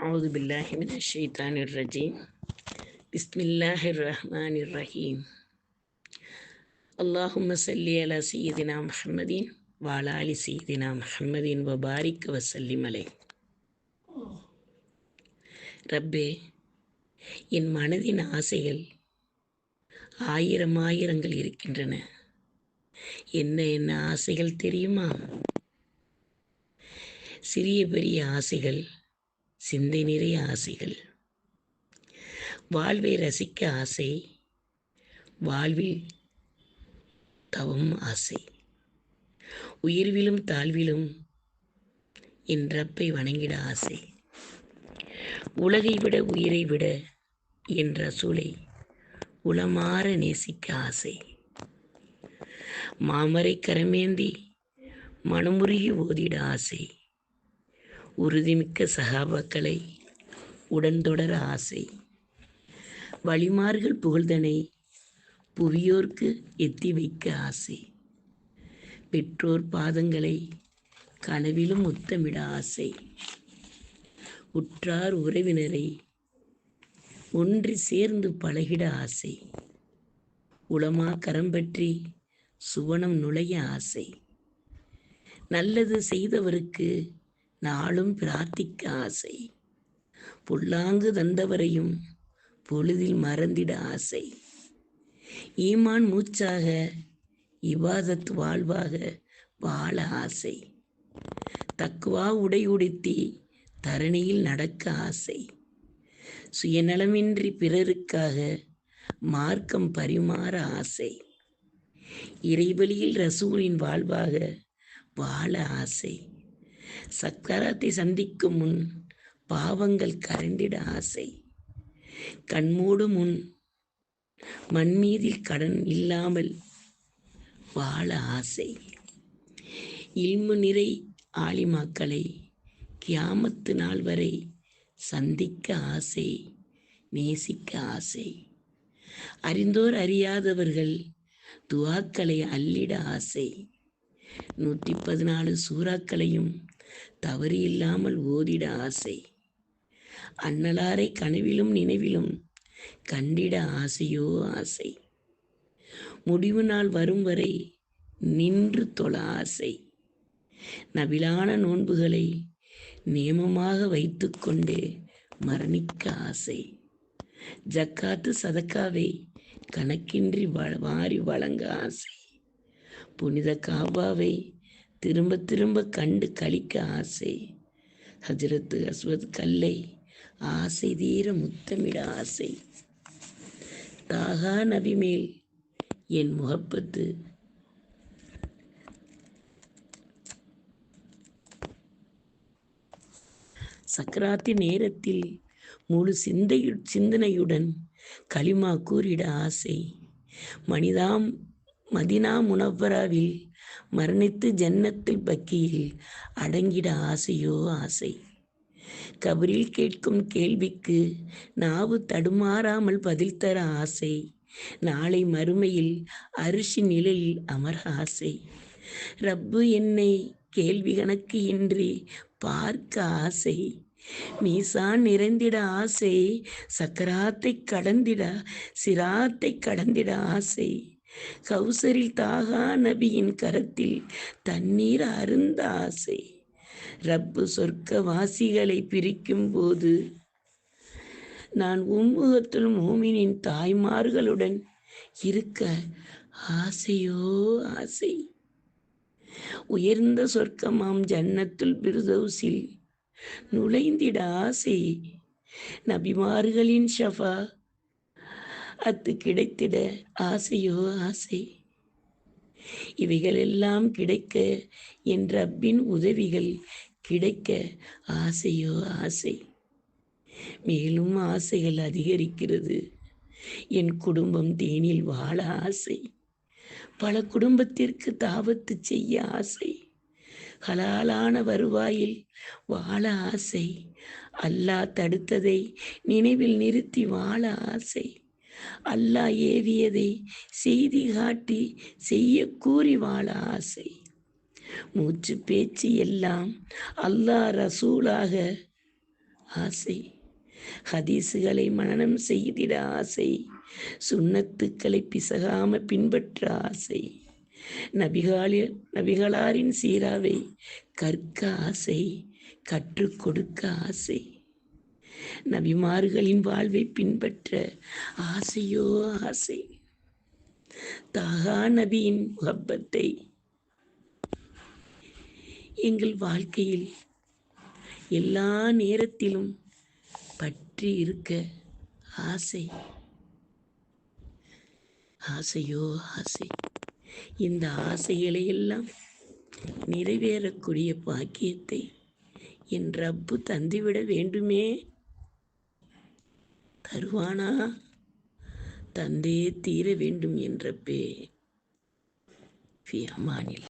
أعوذ بالله من الشيطان الرجيم بسم الله الرحمن الرحيم اللهم صل على سيدنا محمد وعلى آل سيدنا محمد وبارك وسلم عليه ரப்பே என் மனதின் ஆசைகள் ஆயிரம் ஆயிரங்கள் இருக்கின்றன என்ன என்ன ஆசைகள் தெரியுமா சிறிய பெரிய ஆசைகள் சிந்தை நிறைய ஆசைகள். வாழ்வை ரசிக்க ஆசை வாழ்வில் தவம் ஆசை. உயர்விலும் தாழ்விலும் என் ரப்பை வணங்கிட ஆசை. உலகை விட உயிரை விட என் ரசூலை உளமாற நேசிக்க ஆசை. மாமரை கரமேந்தி மனமுருகி ஓதிட ஆசை. உறுதிமிக்க சகாபாக்களை உடன் தொடர ஆசை. வழிமார்கள் புகழ்தனை புவியோர்க்கு எத்தி வைக்க ஆசை. பெற்றோர் பாதங்களை கனவிலும் முத்தமிட ஆசை. உற்றார் உறவினரை ஒன்றி சேர்ந்து பழகிட ஆசை. உளமா கரம் பற்றி சுவனம் நுழைய ஆசை. நல்லது செய்தவருக்கு நாளும் பிரார்த்திக்க ஆசை. புல்லாங்கு தந்தவரையும் பொழுதில் மறந்திட ஆசை. ஈமான் மூச்சாக இவாதத் வாழ்வாக வாழ ஆசை. தக்குவா உடை உடுத்தி தரணியில் நடக்க ஆசை. சுயநலமின்றி பிறருக்காக மார்க்கம் பரிமாற ஆசை. இறைவழியில் ரசூலின் வாழ்வாக வாழ ஆசை. சக்கரத்தை சந்திக்கும் முன் பாவங்கள் கரண்டிட ஆசை. கண்மூடு முன் மண்மீதில் கடன் இல்லாமல் வாழ ஆசை. இல்மு நிறை ஆலிமாக்களை கியாமத்து நாள் வரை சந்திக்க ஆசை நேசிக்க ஆசை. அறிந்தோர் அறியாதவர்கள் துவாக்களை அள்ளிட ஆசை. நூற்றி பதினாலு சூறாக்களையும் தவறு இல்லாமல் ஓதிட ஆசை. அன்னலாரை கனவிலும் நினைவிலும் கண்டிட ஆசையோ ஆசை. முடிவு நாள் வரும் வரை நின்று தொழ ஆசை. நபிலான நோன்புகளை நியமமாக வைத்துக்கொண்டு மரணிக்க ஆசை. ஜக்காத்து சதக்காவை கணக்கின்றி வாரி வழங்க ஆசை. புனித காபாவை திரும்ப திரும்ப கண்டு கழிக்க ஆசை. ஹஜரத்து ஹஸ்வத் கல்லை ஆசை தீர முத்தமிட ஆசை. தாகா நபி மேல் என் முகப்பத்து. சக்கராத்தி நேரத்தில் முழு சிந்தையு சிந்தனையுடன் களிமா கூறிட ஆசை. மனிதாம் மதினா முனவராவில் மரணித்து ஜன்னத்தில் பக்கியில் அடங்கிட ஆசையோ ஆசை. கபரில் கேட்கும் கேள்விக்கு நாவு தடுமாறாமல் பதில் தர ஆசை. நாளை மறுமையில் அரிசி நிலையில் அமர ஆசை. ரப்பு என்னை கேள்வி கணக்கு இன்றி பார்க்க ஆசை. மீசான் நிறைந்திட ஆசை சக்கராத்தை கடந்திட சிராத்தை கடந்திட ஆசை. கௌசரில் தாகா நபியின் கரத்தில் தண்ணீர் அருந்த ஆசை. ரப்பு சொர்க்க வாசிகளை பிரிக்கும் போது நான் உம்முகத்துள் மூமினின் தாய்மார்களுடன் இருக்க ஆசையோ ஆசை. உயர்ந்த சொர்க்கமாம் ஜன்னத்துள் பிரதௌசில் நுழைந்திட ஆசை. நபிமார்களின் ஷஃபா அத்து கிடைத்திட ஆசையோ ஆசை. இவைகளெல்லாம் கிடைக்க என் ரப்பின் உதவிகள் கிடைக்க ஆசையோ ஆசை. மேலும் ஆசைகள் அதிகரிக்கிறது. என் குடும்பம் தேனில் வாழ ஆசை. பல குடும்பத்திற்கு தாவத்து செய்ய ஆசை. ஹலாலான வருவாயில் வாழ ஆசை. அல்லாஹ் தடுத்ததை நினைவில் நிறுத்தி வாழ ஆசை. அல்லாஹ் ஏவியதை செய்தி காட்டி செய்ய கூறி வாழ ஆசை. மூச்சு பேச்சு எல்லாம் அல்லாஹ் ரசூலாக ஆசை. ஹதீஸுகளை மனனம் செய்திட ஆசை. சுண்ணத்துக்களை பிசகாம பின்பற்ற ஆசை. நபிகாலில் நபிகளாரின் சீராவை கற்க ஆசை கற்றுக் கொடுக்க ஆசை. நபிமார்களின் வாழ்வை பின்பற்ற ஆசையோ ஆசை. தாகா நபியின் முகப்பத்தை. எங்கள் வாழ்க்கையில் எல்லா நேரத்திலும் பற்றி இருக்க ஆசை. ஆசையோ ஆசை. இந்த ஆசைகளை எல்லாம் நிறைவேறக்கூடிய பாக்கியத்தை என் ரப்பு தந்துவிட வேண்டுமே தருவானா? தந்தே தீர வேண்டும் என்ற பே அமானில்